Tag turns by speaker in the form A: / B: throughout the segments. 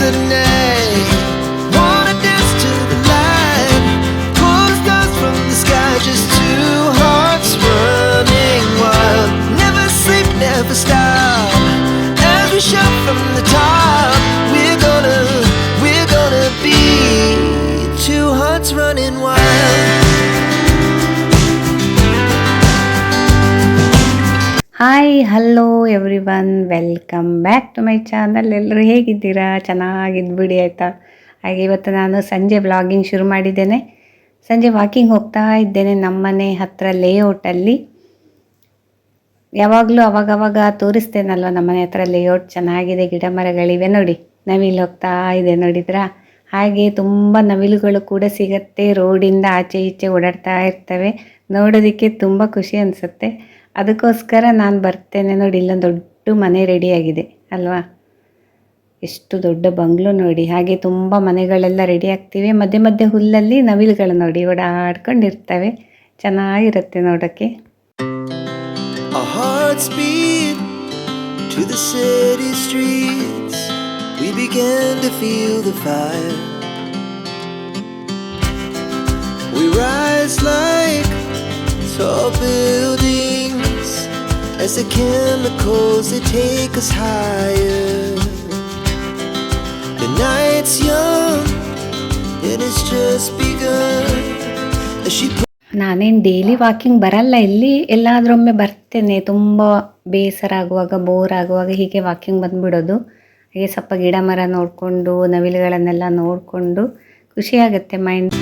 A: the name.
B: Hi hello everyone welcome back to my channel ಎಲ್ಲರೂ ಹೇಗಿದ್ದೀರಾ? ಚೆನ್ನಾಗಿದ್ಬಿಡಿ ಆಯಿತಾ? ಹಾಗೆ ಇವತ್ತು ನಾನು ಸಂಜೆ ವ್ಲಾಗಿಂಗ್ ಶುರು ಮಾಡಿದ್ದೇನೆ. ಸಂಜೆ ವಾಕಿಂಗ್ ಹೋಗ್ತಾ ಇದ್ದೇನೆ ನಮ್ಮನೆ ಹತ್ತಿರ ಲೇಔಟಲ್ಲಿ ಯಾವಾಗಲೂ ಅವಾಗವಾಗ ತೋರಿಸ್ತೇನಲ್ವ ನಮ್ಮನೆ ಹತ್ರ ಲೇಔಟ್ ಚೆನ್ನಾಗಿದೆ, ಗಿಡ ಮರಗಳಿವೆ ನೋಡಿ. ನವಿಲು ಹೋಗ್ತಾ ಇದೆ ನೋಡಿದ್ರಾ? ಹಾಗೆ ತುಂಬ ನವಿಲುಗಳು ಕೂಡ ಸಿಗತ್ತೆ. ರೋಡಿಂದ ಆಚೆ ಈಚೆ ಓಡಾಡ್ತಾ ಇರ್ತವೆ. ನೋಡೋದಕ್ಕೆ ತುಂಬ ಖುಷಿ ಅನಿಸುತ್ತೆ. ಅದಕ್ಕೋಸ್ಕರ ನಾನು ಬರ್ತೇನೆ ನೋಡಿ, ಇಲ್ಲೊಂದು ದೊಡ್ಡ ಮನೆ ರೆಡಿಯಾಗಿದೆ ಅಲ್ವಾ? ಎಷ್ಟು ದೊಡ್ಡ ಬಂಗ್ಲು ನೋಡಿ, ಹಾಗೆ ತುಂಬ ಮನೆಗಳೆಲ್ಲ ರೆಡಿ ಆಗ್ತಿವೆ. ಮಧ್ಯೆ ಮಧ್ಯೆ ಹುಲ್ಲಲ್ಲಿ ನವಿಲುಗಳು ನೋಡಿ, ಓಡಾಡ್ಕೊಂಡಿರ್ತವೆ. ಚೆನ್ನಾಗಿರುತ್ತೆ ನೋಡೋಕ್ಕೆ.
A: We rise like as the chemicals they take us higher. The night's young, and it's just begun. As she
B: ನಾನೇನು ಡೈಲಿ ವಾಕಿಂಗ್ ಬರಲ್ಲ ಇಲ್ಲಿ ಎಲ್ಲಾದ್ರೊಮ್ಮೆ ಬರ್ತೇನೆ. ತುಂಬ ಬೇಸರ ಆಗುವಾಗ ಬೋರ್ ಆಗುವಾಗ ಹೀಗೆ ವಾಕಿಂಗ್ ಬಂದ್ಬಿಡೋದು. ಹಾಗೆ ಸ್ವಲ್ಪ ಗಿಡ ಮರ ನೋಡಿಕೊಂಡು, ನವಿಲುಗಳನ್ನೆಲ್ಲ ನೋಡಿಕೊಂಡು ಖುಷಿಯಾಗುತ್ತೆ ಮೈಂಡ್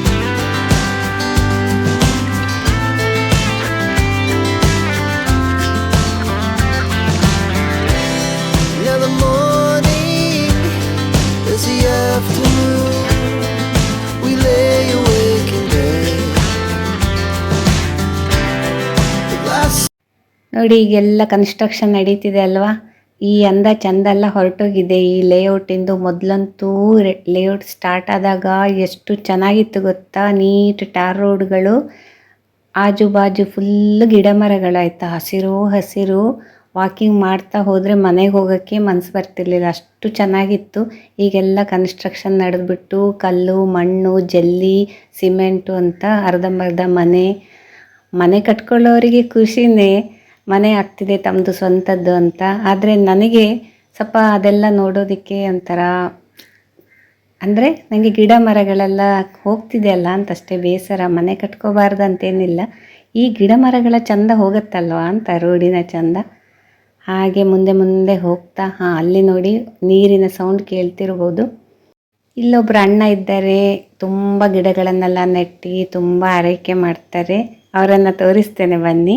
B: ನೋಡಿ, ಈಗೆಲ್ಲ ಕನ್ಸ್ಟ್ರಕ್ಷನ್ ನಡೀತಿದೆ ಅಲ್ವಾ? ಈ ಅಂದ ಚಂದ ಎಲ್ಲ ಹೊರಟೋಗಿದೆ. ಈ ಲೇಔಟಿಂದು ಮೊದಲಂತೂ ಲೇಔಟ್ ಸ್ಟಾರ್ಟ್ ಆದಾಗ ಎಷ್ಟು ಚೆನ್ನಾಗಿತ್ತು ಗೊತ್ತಾ? ನೀಟ್ ಟಾರ್ ರೋಡ್ಗಳು ಆಜು ಬಾಜು ಫುಲ್ ಗಿಡ ಮರಗಳಾಯ್ತಾ ಹಸಿರು ಹಸಿರು ವಾಕಿಂಗ್ ಮಾಡ್ತಾ ಹೋದರೆ ಮನೆಗೆ ಹೋಗೋಕ್ಕೆ ಮನಸ್ಸು ಬರ್ತಿರ್ಲಿಲ್ಲ. ಅಷ್ಟು ಚೆನ್ನಾಗಿತ್ತು. ಈಗೆಲ್ಲ ಕನ್ಸ್ಟ್ರಕ್ಷನ್ ನಡೆದ್ಬಿಟ್ಟು ಕಲ್ಲು, ಮಣ್ಣು, ಜಲ್ಲಿ ಸಿಮೆಂಟು ಅಂತ ಅರ್ಧಂಬರ್ಧ ಮನೆ ಮನೆ ಕಟ್ಕೊಳ್ಳೋರಿಗೆ ಖುಷಿನೇ. ಮನೆ ಆಗ್ತಿದೆ ತಮ್ಮದು ಸ್ವಂತದ್ದು ಅಂತ. ಆದರೆ ನನಗೆ ಸ್ವಲ್ಪ ಅದೆಲ್ಲ ನೋಡೋದಕ್ಕೆ ಒಂಥರ, ಅಂದರೆ ನನಗೆ ಗಿಡ ಮರಗಳೆಲ್ಲ ಹೋಗ್ತಿದೆ ಅಲ್ಲ ಅಂತ ಅಷ್ಟೇ ಬೇಸರ, ಮನೆ ಕಟ್ಕೋಬಾರ್ದು ಅಂತೇನಿಲ್ಲ ಈ ಗಿಡ ಮರಗಳ ಚಂದ ಹೋಗುತ್ತಲ್ವಾ ಅಂತ ರೋಡಿನ ಚಂದ. ಹಾಗೆ ಮುಂದೆ ಮುಂದೆ ಹೋಗ್ತಾ, ಹಾಂ, ಅಲ್ಲಿ ನೋಡಿ ನೀರಿನ ಸೌಂಡ್ ಕೇಳ್ತಿರ್ಬೋದು. ಇಲ್ಲೊಬ್ಬರು ಅಣ್ಣ ಇದ್ದಾರೆ, ತುಂಬ ಗಿಡಗಳನ್ನೆಲ್ಲ ನೆಟ್ಟಿ, ತುಂಬ ಆರೈಕೆ ಮಾಡ್ತಾರೆ. ಅವರನ್ನು ತೋರಿಸ್ತೇನೆ ಬನ್ನಿ.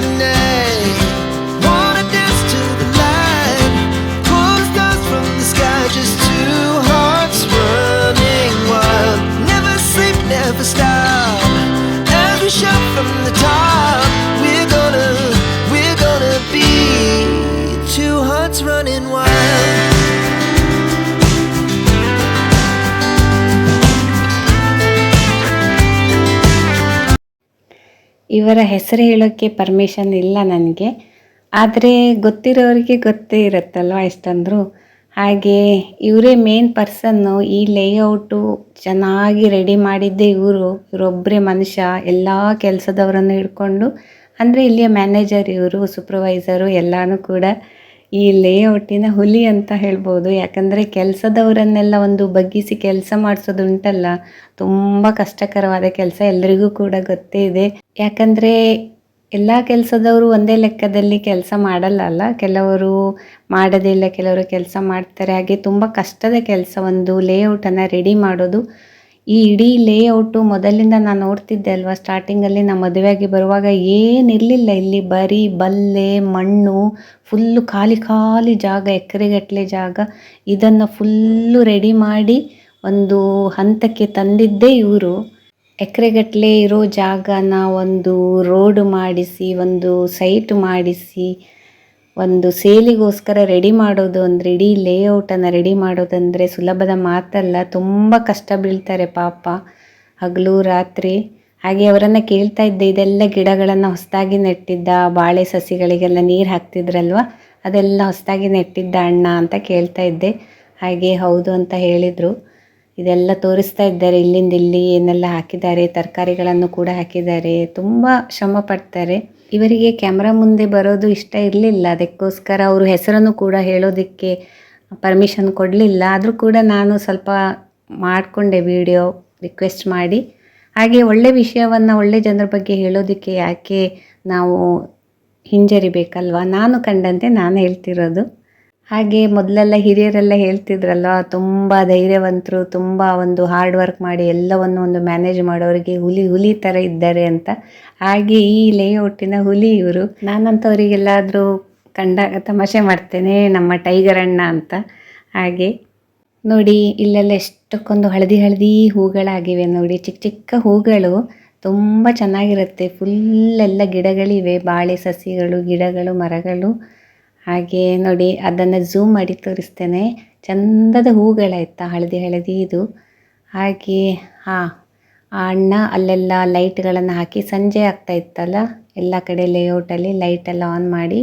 A: The
B: ಇವರ ಹೆಸರು ಹೇಳೋಕ್ಕೆ ಪರ್ಮಿಷನ್ ಇಲ್ಲ ನನಗೆ. ಆದರೆ ಗೊತ್ತಿರೋರಿಗೆ ಗೊತ್ತೇ ಇರುತ್ತಲ್ವ ಎಷ್ಟಂದ್ರು. ಹಾಗೆ ಇವರೇ ಮೇನ್ ಪರ್ಸನ್ನು ಈ ಲೇಔಟು ಚೆನ್ನಾಗಿ ರೆಡಿ ಮಾಡಿದ್ದೇ ಇವರು. ಇವರೊಬ್ಬರೇ ಮನುಷ್ಯ, ಎಲ್ಲ ಕೆಲಸದವರನ್ನು ಹಿಡ್ಕೊಂಡು. ಅಂದರೆ ಇಲ್ಲಿಯ ಮ್ಯಾನೇಜರ್ ಇವರು ಸೂಪರ್ವೈಸರು ಎಲ್ಲನೂ ಕೂಡ ಈ ಲೇಔಟಿನ ಹುಲಿ ಅಂತ ಹೇಳ್ಬೋದು. ಯಾಕಂದರೆ ಕೆಲಸದವರನ್ನೆಲ್ಲ ಒಂದು ಬಗ್ಗಿಸಿ ಕೆಲಸ ಮಾಡಿಸೋದುಂಟಲ್ಲ, ತುಂಬ ಕಷ್ಟಕರವಾದ ಕೆಲಸ ಎಲ್ಲರಿಗೂ ಕೂಡ ಗೊತ್ತೇ ಇದೆ. ಯಾಕಂದರೆ ಎಲ್ಲ ಕೆಲಸದವರು ಒಂದೇ ಲೆಕ್ಕದಲ್ಲಿ ಕೆಲಸ ಮಾಡಲ್ಲ ಅಲ್ಲ? ಕೆಲವರು ಮಾಡೋದೇ ಇಲ್ಲ ಕೆಲವರು ಕೆಲಸ ಮಾಡ್ತಾರೆ. ಹಾಗೆ ತುಂಬ ಕಷ್ಟದ ಕೆಲಸ ಒಂದು ಲೇಔಟನ್ನು ರೆಡಿ ಮಾಡೋದು. ಈ ಇಡೀ ಲೇಔಟು ಮೊದಲಿಂದ ನಾನು ನೋಡ್ತಿದ್ದೆ ಅಲ್ವಾ? ಸ್ಟಾರ್ಟಿಂಗಲ್ಲಿ ನಮ್ಮ ಮದುವೆಯಾಗಿ ಬರುವಾಗ ಏನಿರಲಿಲ್ಲ ಇಲ್ಲಿ. ಬರೀ ಬಲ್ಲೆ, ಮಣ್ಣು ಫುಲ್ಲು ಖಾಲಿ ಖಾಲಿ ಜಾಗ ಎಕರೆಗಟ್ಟಲೆ ಜಾಗ. ಇದನ್ನು ಫುಲ್ಲು ರೆಡಿ ಮಾಡಿ ಒಂದು ಹಂತಕ್ಕೆ ತಂದಿದ್ದೇ ಇವರು. ಎಕರೆಗಟ್ಟಲೆ ಇರೋ ಜಾಗನ ಒಂದು ರೋಡ್ ಮಾಡಿಸಿ, ಒಂದು ಸೈಟ್ ಮಾಡಿಸಿ, ಒಂದು ಸೇಲಿಗೋಸ್ಕರ ರೆಡಿ ಮಾಡೋದು ಅಂದರೆ, ಇಡೀ ಲೇಔಟನ್ನು ರೆಡಿ ಮಾಡೋದಂದರೆ ಸುಲಭದ ಮಾತಲ್ಲ. ತುಂಬ ಕಷ್ಟ ಬೀಳ್ತಾರೆ ಪಾಪ ಹಗಲು ರಾತ್ರಿ. ಹಾಗೆ ಅವರನ್ನು ಕೇಳ್ತಾ ಇದ್ದೆ, ಇದೆಲ್ಲ ಗಿಡಗಳನ್ನು ಹೊಸದಾಗಿ ನೆಟ್ಟಿದ್ದ, ಬಾಳೆ ಸಸಿಗಳಿಗೆಲ್ಲ ನೀರು ಹಾಕ್ತಿದ್ರಲ್ವ? ಅದೆಲ್ಲ ಹೊಸದಾಗಿ ನೆಟ್ಟಿದ್ದ ಅಣ್ಣ ಅಂತ ಕೇಳ್ತಾ ಇದ್ದೆ. ಹಾಗೆ ಹೌದು ಅಂತ ಹೇಳಿದರು. ಇದೆಲ್ಲ ತೋರಿಸ್ತಾ ಇದ್ದಾರೆ. ಇಲ್ಲಿಂದ ಇಲ್ಲಿ ಏನೆಲ್ಲ ಹಾಕಿದ್ದಾರೆ, ತರಕಾರಿಗಳನ್ನು ಕೂಡ ಹಾಕಿದ್ದಾರೆ. ತುಂಬ ಶ್ರಮ ಪಡ್ತಾರೆ. ಇವರಿಗೆ ಕ್ಯಾಮ್ರಾ ಮುಂದೆ ಬರೋದು ಇಷ್ಟ ಇರಲಿಲ್ಲ. ಅದಕ್ಕೋಸ್ಕರ ಅವರು ಹೆಸರನ್ನು ಕೂಡ ಹೇಳೋದಕ್ಕೆ ಪರ್ಮಿಷನ್ ಕೊಡಲಿಲ್ಲ. ಆದರೂ ಕೂಡ ನಾನು ಸ್ವಲ್ಪ ಮಾಡಿಕೊಂಡೆ ವಿಡಿಯೋ ರಿಕ್ವೆಸ್ಟ್ ಮಾಡಿ. ಹಾಗೆ ಒಳ್ಳೆ ವಿಷಯವನ್ನು ಒಳ್ಳೆ ಜನರ ಬಗ್ಗೆ ಹೇಳೋದಕ್ಕೆ ಯಾಕೆ ನಾವು ಹಿಂಜರಿಬೇಕಲ್ವಾ? ನಾನು ಕಂಡಂತೆ ನಾನು ಹೇಳ್ತಿರೋದು. ಹಾಗೆ ಮೊದಲೆಲ್ಲ ಹಿರಿಯರೆಲ್ಲ ಹೇಳ್ತಿದ್ರಲ್ಲ ತುಂಬ ಧೈರ್ಯವಂತರು, ತುಂಬ ಒಂದು ಹಾರ್ಡ್ ವರ್ಕ್ ಮಾಡಿ ಎಲ್ಲವನ್ನು ಒಂದು ಮ್ಯಾನೇಜ್ ಮಾಡೋರಿಗೆ ಹುಲಿ ಹುಲಿ ಥರ ಇದ್ದಾರೆ ಅಂತ. ಹಾಗೆ ಈ ಲೇಔಟಿನ ಹುಲಿ ಇವರು. ನಾನಂಥವರಿಗೆಲ್ಲಾದರೂ ಕಂಡಾಗ ತಮಾಷೆ ಮಾಡ್ತೇನೆ ನಮ್ಮ ಟೈಗರ್ ಅಣ್ಣ ಅಂತ. ಹಾಗೆ ನೋಡಿ, ಇಲ್ಲೆಲ್ಲ ಎಷ್ಟಕ್ಕೊಂದು ಹಳದಿ ಹಳದಿ ಹೂಗಳಾಗಿವೆ ನೋಡಿ. ಚಿಕ್ಕ ಚಿಕ್ಕ ಹೂಗಳು ತುಂಬ ಚೆನ್ನಾಗಿರುತ್ತೆ. ಫುಲ್ಲೆಲ್ಲ ಗಿಡಗಳಿವೆ, ಬಾಳೆ ಸಸಿಗಳು, ಗಿಡಗಳು, ಮರಗಳು. ಹಾಗೆ ನೋಡಿ, ಅದನ್ನು ಝೂಮ್ ಮಾಡಿ ತೋರಿಸ್ತೇನೆ. ಚಂದದ ಹೂಗಳಾಯ್ತಾ ಹಳದಿ ಹಳದಿ ಇದು. ಹಾಗೆ, ಹಾಂ, ಆ ಅಣ್ಣ ಅಲ್ಲೆಲ್ಲ ಲೈಟ್ಗಳನ್ನು ಹಾಕಿ ಸಂಜೆ ಆಗ್ತಾ ಇತ್ತಲ್ಲ, ಎಲ್ಲ ಕಡೆ ಲೇಔಟಲ್ಲಿ ಲೈಟೆಲ್ಲ ಆನ್ ಮಾಡಿ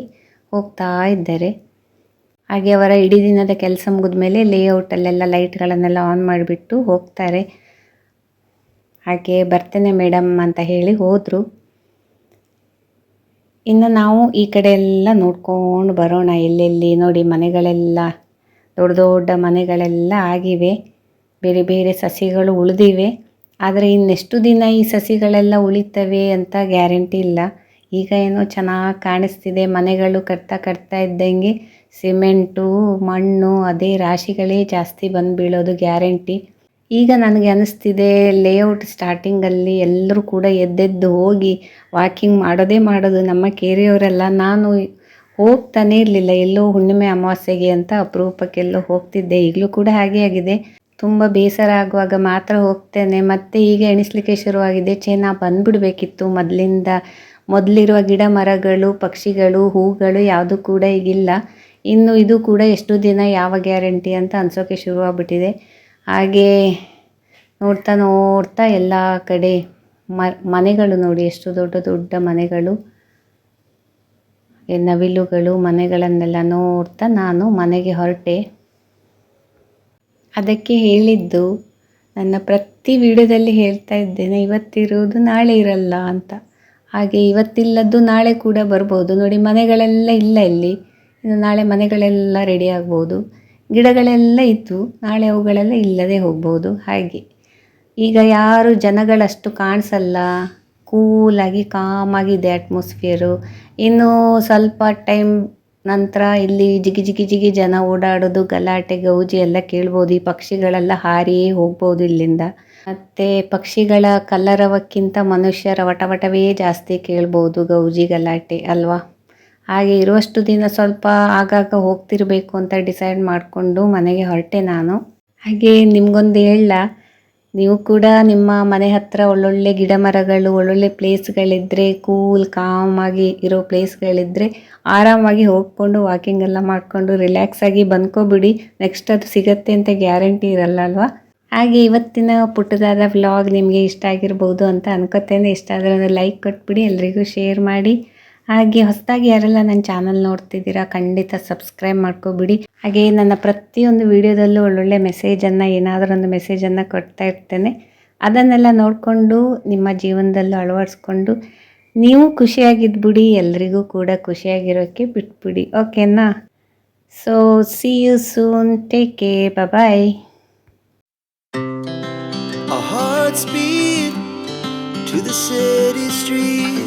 B: ಹೋಗ್ತಾ ಇದ್ದಾರೆ. ಹಾಗೆ ಅವರ ಇಡೀ ದಿನದ ಕೆಲಸ ಮುಗಿದ ಮೇಲೆ ಲೇಔಟಲ್ಲೆಲ್ಲ ಲೈಟ್ಗಳನ್ನೆಲ್ಲ ಆನ್ ಮಾಡಿಬಿಟ್ಟು ಹೋಗ್ತಾರೆ. ಹಾಗೆ ಬರ್ತೇನೆ ಮೇಡಮ್ ಅಂತ ಹೇಳಿ ಹೋದರು. ಇನ್ನು ನಾವು ಈ ಕಡೆ ಎಲ್ಲ ನೋಡ್ಕೊಂಡು ಬರೋಣ. ಎಲ್ಲೆಲ್ಲಿ ನೋಡಿ ಮನೆಗಳೆಲ್ಲ, ದೊಡ್ಡ ದೊಡ್ಡ ಮನೆಗಳೆಲ್ಲ ಆಗಿವೆ. ಬೇರೆ ಬೇರೆ ಸಸಿಗಳು ಉಳಿದಿವೆ. ಆದರೆ ಇನ್ನೆಷ್ಟು ದಿನ ಈ ಸಸಿಗಳೆಲ್ಲ ಉಳಿತವೆ ಅಂತ ಗ್ಯಾರಂಟಿ ಇಲ್ಲ. ಈಗ ಏನೋ ಚೆನ್ನಾಗಿ ಕಾಣಿಸ್ತಿದೆ. ಮನೆಗಳು ಕಟ್ತಾ ಕಟ್ತಾ ಇದ್ದಂಗೆ ಸಿಮೆಂಟು, ಮಣ್ಣು, ಅದೇ ರಾಶಿಗಳೇ ಜಾಸ್ತಿ ಬಂದು ಬೀಳೋದು ಗ್ಯಾರಂಟಿ. ಈಗ ನನಗೆ ಅನ್ನಿಸ್ತಿದೆ ಲೇಔಟ್ ಸ್ಟಾರ್ಟಿಂಗಲ್ಲಿ ಎಲ್ಲರೂ ಕೂಡ ಎದ್ದೆದ್ದು ಹೋಗಿ ವಾಕಿಂಗ್ ಮಾಡೋದೇ ಮಾಡೋದು ನಮ್ಮ ಕೇರಿಯವರೆಲ್ಲ. ನಾನು ಹೋಗ್ತಾನೇ ಇರಲಿಲ್ಲ, ಎಲ್ಲೋ ಹುಣ್ಣಿಮೆ ಅಮಾವಾಸ್ಯೆಗೆ ಅಂತ ಅಪರೂಪಕ್ಕೆಲ್ಲೋ ಹೋಗ್ತಿದ್ದೆ. ಈಗಲೂ ಕೂಡ ಹಾಗೆ ಆಗಿದೆ. ತುಂಬ ಬೇಸರ ಆಗುವಾಗ ಮಾತ್ರ ಹೋಗ್ತೇನೆ. ಮತ್ತೆ ಈಗ ಎಣಿಸ್ಲಿಕ್ಕೆ ಶುರುವಾಗಿದೆ. ಚೇನಾ ಬಂದ್ಬಿಡಬೇಕಿತ್ತು ಮೊದಲಿಂದ. ಮೊದಲಿರುವ ಗಿಡ ಮರಗಳು, ಪಕ್ಷಿಗಳು, ಹೂಗಳು ಯಾವುದು ಕೂಡ ಈಗಿಲ್ಲ. ಇನ್ನು ಇದು ಕೂಡ ಎಷ್ಟು ದಿನ ಯಾವ ಗ್ಯಾರಂಟಿ ಅಂತ ಅನ್ಸೋಕ್ಕೆ ಶುರುವಾಗ್ಬಿಟ್ಟಿದೆ. ಹಾಗೆ ನೋಡ್ತಾ ನೋಡ್ತಾ ಎಲ್ಲ ಕಡೆ ಮನೆಗಳು ನೋಡಿ, ಎಷ್ಟು ದೊಡ್ಡ ದೊಡ್ಡ ಮನೆಗಳು. ನವಿಲುಗಳು ಮನೆಗಳನ್ನೆಲ್ಲ ನೋಡ್ತಾ ನಾನು ಮನೆಗೆ ಹೊರಟೆ. ಅದಕ್ಕೆ ಹೇಳಿದ್ದು, ನನ್ನ ಪ್ರತಿ ವಿಡಿಯೋದಲ್ಲಿ ಹೇಳ್ತಾ ಇದ್ದೇನೆ, ಇವತ್ತಿರುವುದು ನಾಳೆ ಇರಲ್ಲ ಅಂತ. ಹಾಗೆ ಇವತ್ತಿಲ್ಲದ್ದು ನಾಳೆ ಕೂಡ ಬರ್ಬೋದು. ನೋಡಿ, ಮನೆಗಳೆಲ್ಲ ಇಲ್ಲ ಇಲ್ಲಿ. ಇನ್ನು ನಾಳೆ ಮನೆಗಳೆಲ್ಲ ರೆಡಿ ಆಗ್ಬೋದು. ಗಿಡಗಳೆಲ್ಲ ಇತ್ತು. ನಾಳೆ ಅವುಗಳೆಲ್ಲ ಇಲ್ಲದೆ ಹೋಗ್ಬೋದು. ಹಾಗೆ. ಈಗ ಯಾರು ಜನಗಳಷ್ಟು ಕಾಣಿಸಲ್ಲ. ಕೂಲಾಗಿ ಕಾಮಾಗಿದೆ ಅಟ್ಮಾಸ್ಫಿಯರು ಇನ್ನೂ ಸ್ವಲ್ಪ ಟೈಮ್ ನಂತರ ಇಲ್ಲಿ ಜಿಗಿ ಜಿಗಿ ಜಿಗಿ ಜನ ಓಡಾಡೋದು, ಗಲಾಟೆ, ಗೌಜಿ ಎಲ್ಲ ಕೇಳ್ಬೋದು. ಈ ಪಕ್ಷಿಗಳೆಲ್ಲ ಹಾರಿಯೇ ಹೋಗ್ಬೋದು ಇಲ್ಲಿಂದ. ಮತ್ತು ಪಕ್ಷಿಗಳ ಕಲರವಕ್ಕಿಂತ ಮನುಷ್ಯರ ವಟವಟವೇ ಜಾಸ್ತಿ ಕೇಳ್ಬೋದು ಗೌಜಿ ಗಲಾಟೆ, ಅಲ್ವಾ? ಹಾಗೆ ಇರುವಷ್ಟು ದಿನ ಸ್ವಲ್ಪ ಆಗಾಗ ಹೋಗ್ತಿರಬೇಕು ಅಂತ ಡಿಸೈಡ್ ಮಾಡಿಕೊಂಡು ಮನೆಗೆ ಹೊರಟೆ ನಾನು. ಹಾಗೆ ನಿಮಗೊಂದು ಹೇಳ, ನೀವು ಕೂಡ ನಿಮ್ಮ ಮನೆ ಹತ್ತಿರ ಒಳ್ಳೊಳ್ಳೆ ಗಿಡ ಮರಗಳು ಒಳ್ಳೊಳ್ಳೆ ಪ್ಲೇಸ್ಗಳಿದ್ದರೆ ಕೂಲ್, ಕಾಮಾಗಿ ಇರೋ ಪ್ಲೇಸ್ಗಳಿದ್ದರೆ ಆರಾಮಾಗಿ ಹೋಗ್ಕೊಂಡು ವಾಕಿಂಗ್ ಎಲ್ಲ ಮಾಡಿಕೊಂಡು ರಿಲ್ಯಾಕ್ಸ್ ಆಗಿ ಬಂದ್ಕೊಬಿಡಿ. ನೆಕ್ಸ್ಟ್ ಅದು ಸಿಗತ್ತೆ ಅಂತ ಗ್ಯಾರಂಟಿ ಇರಲ್ಲ ಅಲ್ವಾ? ಹಾಗೆ ಇವತ್ತಿನ ಪುಟ್ಟದಾದ ವ್ಲಾಗ್ ನಿಮಗೆ ಇಷ್ಟ ಆಗಿರ್ಬೋದು ಅಂತ ಅನ್ಕೋತೇನೆ. ಇಷ್ಟ ಆದರೆ ಒಂದು ಲೈಕ್ ಕೊಟ್ಬಿಡಿ, ಎಲ್ರಿಗೂ ಶೇರ್ ಮಾಡಿ. ಹಾಗೆ ಹೊಸದಾಗಿ ಯಾರೆಲ್ಲ ನನ್ನ ಚಾನಲ್ ನೋಡ್ತಿದ್ದೀರಾ, ಖಂಡಿತ ಸಬ್ಸ್ಕ್ರೈಬ್ ಮಾಡ್ಕೊಬಿಡಿ. ಹಾಗೆ ನನ್ನ ಪ್ರತಿಯೊಂದು ವಿಡಿಯೋದಲ್ಲೂ ಒಳ್ಳೊಳ್ಳೆ ಮೆಸೇಜನ್ನು ಏನಾದರೂ ಒಂದು ಮೆಸೇಜನ್ನು ಕೊಡ್ತಾ ಇರ್ತೇನೆ. ಅದನ್ನೆಲ್ಲ ನೋಡಿಕೊಂಡು, ನಿಮ್ಮ ಜೀವನದಲ್ಲೂ ಅಳವಡಿಸ್ಕೊಂಡು, ನೀವು ಖುಷಿಯಾಗಿದ್ಬಿಡಿ ಎಲ್ರಿಗೂ ಕೂಡ ಖುಷಿಯಾಗಿರೋಕ್ಕೆ ಬಿಟ್ಬಿಡಿ. ಓಕೆನಾ? So see you soon take care bye
A: to the city streets.